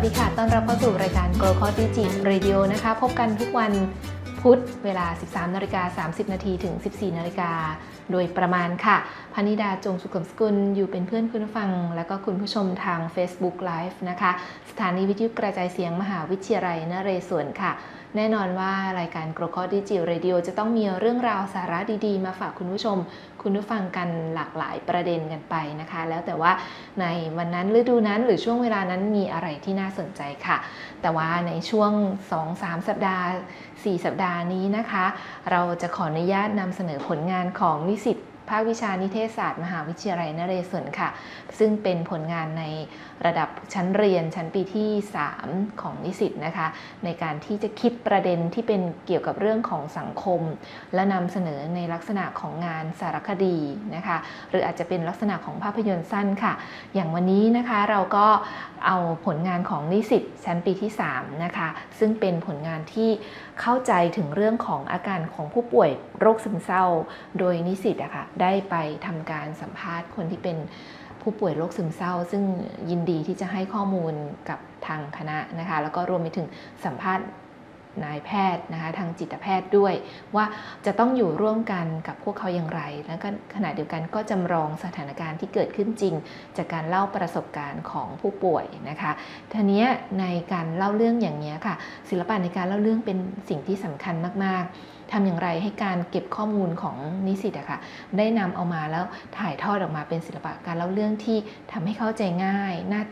วัสดีค่ะ ต้อนรับเข้าสู่รายการ g o c o t i g i Radio นะคะ พบกันทุกวันพุธเวลา 13นาฬิกา30 นาทีถึง 14นาฬิกาโดยประมาณค่ะพนิดาจงสุขมสกุล อยู่เป็นเพื่อนคุณฟัง แล้วก็คุณผู้ชมทาง Facebook Live นะคะ สถานีวิทยุกระจายเสียงมหาวิทยาลัยนเรศวรค่ะ แน่นอนว่ารายการ g r o c o d i g i Radio จะต้องมีเรื่องราวสาระดีๆ มาฝากคุณผู้ชม คุณผู้ฟังกันหลากหลายประเด็นกันไปนะคะ แล้วแต่ว่าในวันนั้นฤดูนั้นหรือช่วงเวลานั้นมีอะไรที่น่าสนใจค่ะ แต่ว่าในช่วง 2-3 สัปดาห์ 4 สัปดาห์นี้นะคะ เราจะขออนุญาตนำเสนอผลงานของนิสิต ภาควิชานิเทศศาสตร์มหาวิทยาลัยนเรศวรค่ะ ซึ่งเป็นผลงานในระดับชั้นเรียนชั้นปีที่ 3 ของนิสิตนะคะ ในการที่จะคิดประเด็นที่เป็นเกี่ยวกับเรื่องของสังคม และนำเสนอในลักษณะของงานสารคดีนะคะ หรืออาจจะเป็นลักษณะของภาพยนตร์สั้นค่ะ อย่างวันนี้นะคะเราก็เอาผลงานของนิสิตชั้นปีที่3นะคะซึ่งเป็นผลงานที่ เข้าใจถึงเรื่องของอาการของผู้ป่วยโรคซึมเศร้า โดยนิสิตอะค่ะได้ไปทำการสัมภาษณ์คนที่เป็นผู้ป่วยโรคซึมเศร้า ซึ่งยินดีที่จะให้ข้อมูลกับทางคณะนะคะ แล้วก็รวมไปถึงสัมภาษณ์ นายแพทย์นะคะทางจิตแพทย์ด้วย ว่าจะต้องอยู่ร่วมกันกับพวกเขาอย่างไร แล้วก็ขณะเดียวกันก็จำลองสถานการณ์ที่เกิดขึ้นจริง จากการเล่าประสบการณ์ของผู้ป่วยนะคะทีนี้ในการเล่าเรื่องอย่างนี้ค่ะ ศิลปะในการเล่าเรื่องเป็นสิ่งที่สำคัญมาก ๆทำอย่างไรให้การเก็บข้อมูลของนิสิตอะค่ะได้นำเอามาแล้วถ่ายทอดออกมาเป็นศิลปะการเล่าเรื่องที่ทำให้เข้าใจง่ายน่า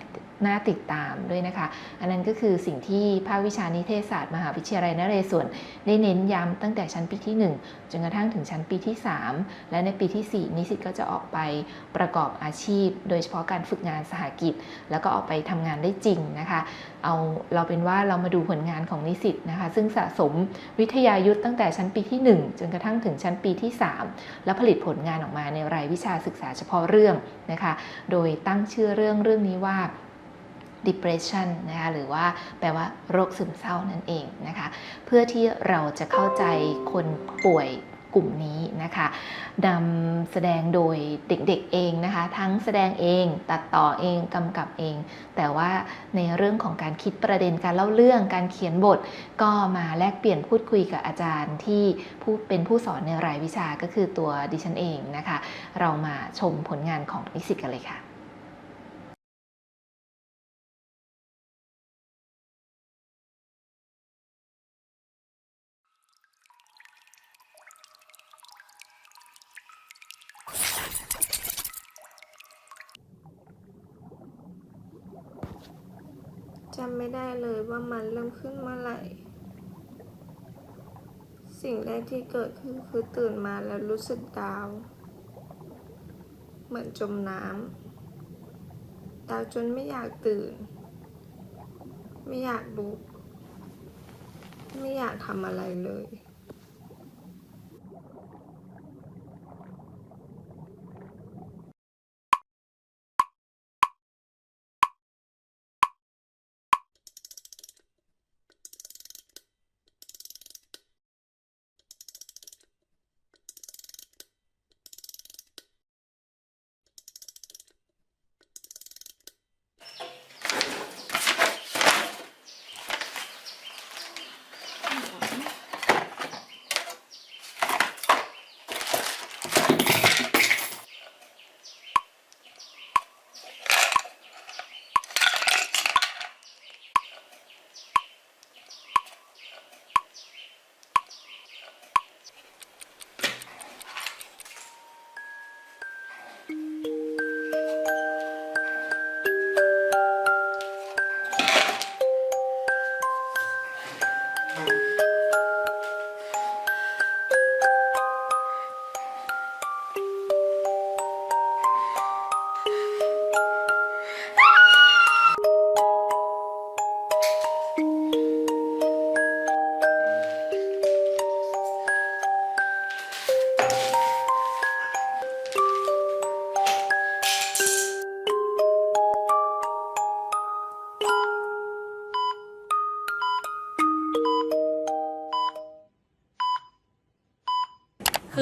น่าติดตามด้วยนะคะ อันนั้นก็คือสิ่งที่ภาควิชานิเทศศาสตร์มหาวิทยาลัยนเรศวรได้เน้นย้ำตั้งแต่ชั้นปีที่ 1 จนกระทั่งถึงชั้นปีที่ 3 และในปีที่ 4 นิสิตก็จะออกไปประกอบอาชีพ โดยเฉพาะการฝึกงานสหกิจ แล้วก็ออกไปทำงานได้จริงนะคะ เอาเราเป็นว่าเรามาดูผลงานของนิสิตนะคะ ซึ่งสะสมวิทยายุทธ์ตั้งแต่ชั้นปีที่ 1 จนกระทั่งถึงชั้นปีที่ 3 แล้วผลิตผลงานออกมาในรายวิชาศึกษาเฉพาะเรื่องนะคะ โดยตั้งชื่อเรื่องเรื่องนี้ว่า depression นะคะหรือว่าแปลว่าโรคซึมเศร้านั่นเองนะคะ เพื่อที่เราจะเข้าใจคนป่วยกลุ่มนี้นะคะนำแสดงโดยเด็กๆเองนะคะ ทั้งแสดงเองตัดต่อเองกำกับเอง แต่ว่าในเรื่องของการคิดประเด็นการเล่าเรื่องการเขียนบท ก็มาแลกเปลี่ยนพูดคุยกับอาจารย์ที่ผู้เป็นผู้สอนในรายวิชาก็คือตัวดิฉันเองนะคะ เรามาชมผลงานของนิสิตกันเลยค่ะ จำไม่ได้เลยว่ามันเริ่มขึ้นเมื่อไหร่ สิ่งแรกที่เกิดขึ้นคือตื่นมาแล้วรู้สึกดาว เหมือนจมน้ำดาวจนไม่อยากตื่น ไม่อยากลุก ไม่อยากทำอะไรเลย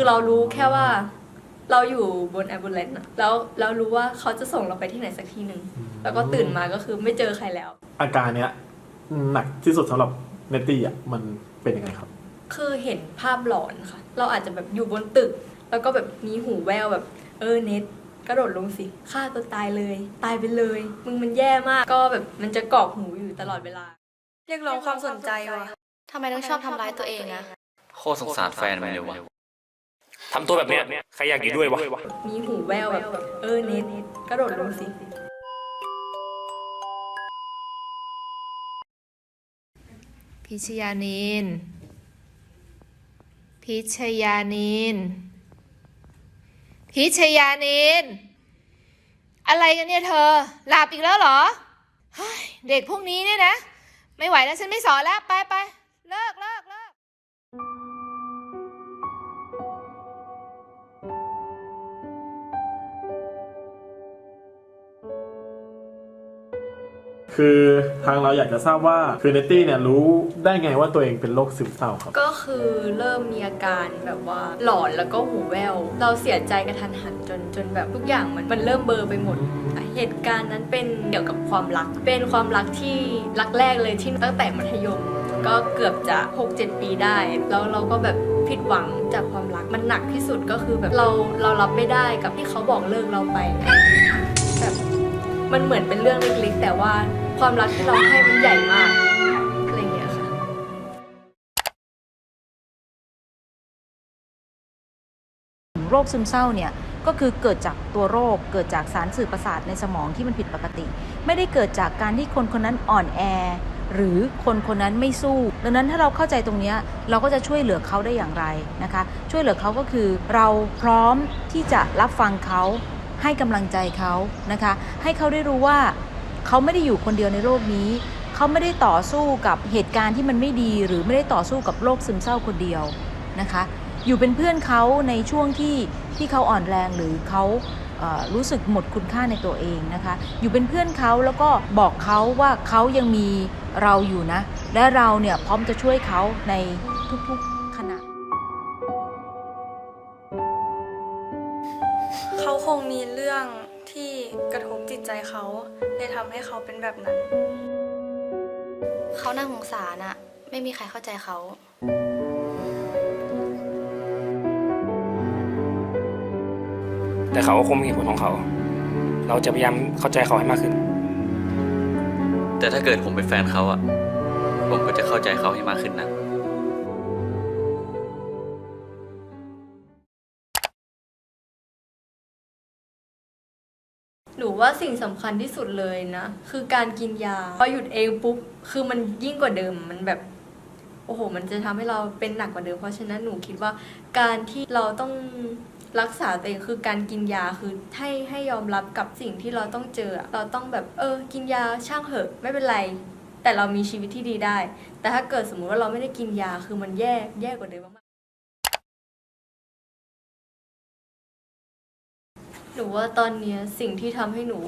คือเรารู้แค่ว่า เราอยู่บนแอมบูเลนต์อะแล้วเรารู้ว่าเขาจะส่งเราไปที่ไหนสักที่หนึ่งแล้วก็ตื่นมาก็คือไม่เจอใครแล้ว อาการเนี้ยหนักที่สุดสำหรับเนตตี้อะมันเป็นยังไงครับ คือเห็นภาพหลอนค่ะ เราอาจจะแบบอยู่บนตึก แล้วก็แบบมีหูแววแบบ เออเน็ตกระโดดลงสิฆ่าตัวตายเลย ตายไปเลย มึงมันแย่มากก็แบบมันจะกรอกหูอยู่ตลอดเวลา เรียกร้องความสนใจว่ะทำไมต้องชอบทำร้ายตัวเองอะโคตรสงสารแฟนมันเลยวะ ทำตัวแบบเนี้ยใครอยากอยู่ด้วยวะมีหูแววแบบเออเน็ตกระโดดลงสิ พิชยานินพิชยานินพิชยานินอะไรกันเนี่ยเธอ หลับอีกแล้วเหรอเฮ้ยเด็กพวกนี้เนี่ยนะ ไม่ไหวแล้วฉันไม่สอนแล้ว ไปไปเลิกเลิกเลิก คือทางเราอยากจะทราบว่าคือเนตตี้เนี่ยรู้ได้ไงว่าตัวเองเป็นโรคซึมเศร้าครับ ก็คือเริ่มมีอาการแบบว่าหลอนแล้วก็หูแวว เราเสียใจกระทันหันจนจนแบบทุกอย่างมันมันเริ่มเบลอไปหมด เหตุการณ์นั้นเป็นเกี่ยวกับความรัก เป็นความรักที่รักแรกเลยที่ตั้งแต่มัธยม ก็เกือบจะ 6-7 ปีได้ แล้วเราก็แบบผิดหวังจากความรักมันหนักที่สุดก็คือแบบเราเรารับไม่ได้กับที่เขาบอกเลิกเราไป มันเหมือนเป็นเรื่องเล็กๆ แต่ว่าความรักที่เราให้มันใหญ่มากอะไรเงี้ยค่ะโรคซึมเศร้าเนี่ยก็คือเกิดจากตัวโรคเกิดจากสารสื่อประสาทในสมองที่มันผิดปกติ ไม่ได้เกิดจากการที่คนคนนั้นอ่อนแอ หรือคนคนนั้นไม่สู้ ดังนั้นถ้าเราเข้าใจตรงนี้เราก็จะช่วยเหลือเขาได้อย่างไรนะคะ ช่วยเหลือเขาก็คือเราพร้อมที่จะรับฟังเขา ให้กำลังใจเขานะคะ ให้เขาได้รู้ว่าเขาไม่ได้อยู่คนเดียวในโลกนี้ เขาไม่ได้ต่อสู้กับเหตุการณ์ที่มันไม่ดี หรือไม่ได้ต่อสู้กับโรคซึมเศร้าคนเดียวนะคะ อยู่เป็นเพื่อนเขาในช่วงที่ที่เขาอ่อนแรงหรือเขารู้สึกหมดคุณค่าในตัวเองนะคะ อยู่เป็นเพื่อนเขาแล้วก็บอกเขาว่าเขายังมีเราอยู่นะ และเราเนี่ยพร้อมจะช่วยเขาในทุกๆ ใจเขาเลยทำให้เขาเป็นแบบนั้น เขาน่าสงสารอะไม่มีใครเข้าใจเขา แต่เขาก็คงมีเหตุผลของเขา เราจะพยายามเข้าใจเขาให้มากขึ้น แต่ถ้าเกิดผมเป็นแฟนเขาอะผมก็จะเข้าใจเขาให้มากขึ้นนะ หนูว่าสิ่งสำคัญที่สุดเลยนะ คือการกินยาพอหยุดเองปุ๊บคือมันยิ่งกว่าเดิมมันแบบโอ้โห มันจะทำให้เราเป็นหนักกว่าเดิม เพราะฉะนั้นหนูคิดว่าการที่เราต้องรักษาตัวเองคือการกินยาคือให้ให้ยอมรับกับสิ่งที่เราต้องเจอ เราต้องแบบเออ กินยาช่างเหอะไม่เป็นไร แต่เรามีชีวิตที่ดีได้ แต่ถ้าเกิดสมมุติว่าเราไม่ได้กินยาคือมันแย่แย่กว่าเดิมมาก หนูว่าตอนเนี้ยสิ่งที่ทำให้หนู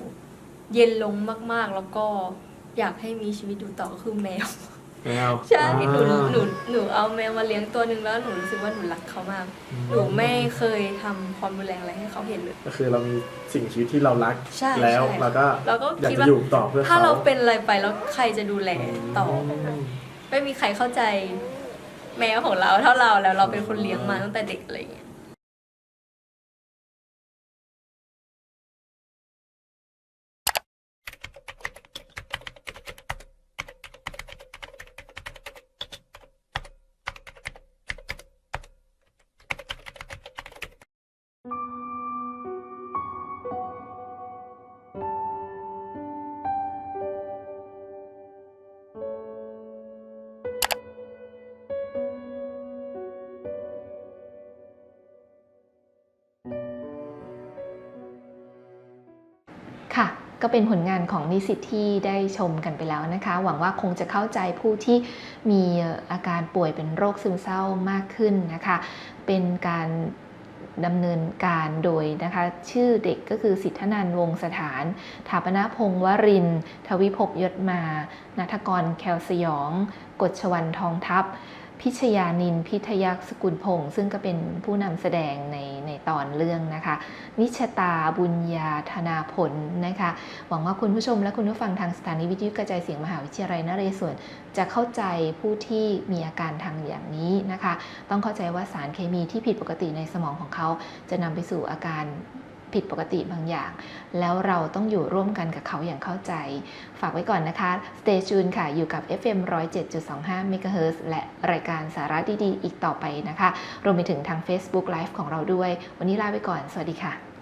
เย็นลงมาก ๆ แล้วก็อยากให้มีชีวิตอยู่ต่อก็คือแมว แมวใช่หนูอ่าหนูหนูเอาแมวมาเลี้ยงตัวหนึ่งแล้วหนูรู้สึกว่าหนูรักเขามาก หนูไม่เคยทำความรุนแรงอะไรให้เขาเห็นเลย ก็คือเรามีสิ่งมีชีวิตที่เรารัก ใช่แล้วใช่ เราก็เราก็อยากคิดจะว่า อยู่ต่อเพื่อถ้าเขาเราเป็นอะไรไปแล้วใครจะดูแลต่อ ม ไม่มีใครเข้าใจแมวของเราเท่าเราแล้วเราเป็นคนเลี้ยงมาตั้งแต่เด็กอะไรอย่างเงี้ย ก็เป็นผลงานของนิสิตที่ได้ชมกันไปแล้วนะคะ หวังว่าคงจะเข้าใจผู้ที่มีอาการป่วยเป็นโรคซึมเศร้ามากขึ้นนะคะ เป็นการดำเนินการโดยนะคะ ชื่อเด็กก็คือสิทธนันวงศ์สถานถาปนพงศ์วรินทร์ทวิภพยศมา นัทกรแคลสยอง กฎชวันทองทัพ พิชยานินพิทยักษ์สกุลพงศ์ซึ่งก็เป็นผู้นำแสดงในในตอนเรื่องนะคะ นิชตาบุญญาธนาผลนะคะ หวังว่าคุณผู้ชมและคุณผู้ฟังทางสถานีวิทยุกระจายเสียงมหาวิทยาลัยนเรศวรจะเข้าใจผู้ที่มีอาการทางอย่างนี้นะคะ ต้องเข้าใจว่าสารเคมีที่ผิดปกติในสมองของเขาจะนำไปสู่อาการ ผิดปกติบางอย่าง แล้วเราต้องอยู่ร่วมกันกับเขาอย่างเข้าใจ ฝากไว้ก่อนนะคะ Stay tuned ค่ะ อยู่กับ FM 107.25 MHz และรายการสาระดีๆ อีกต่อไปนะคะ รวมไปถึงทาง Facebook Live ของเราด้วย วันนี้ลาไปก่อน สวัสดีค่ะ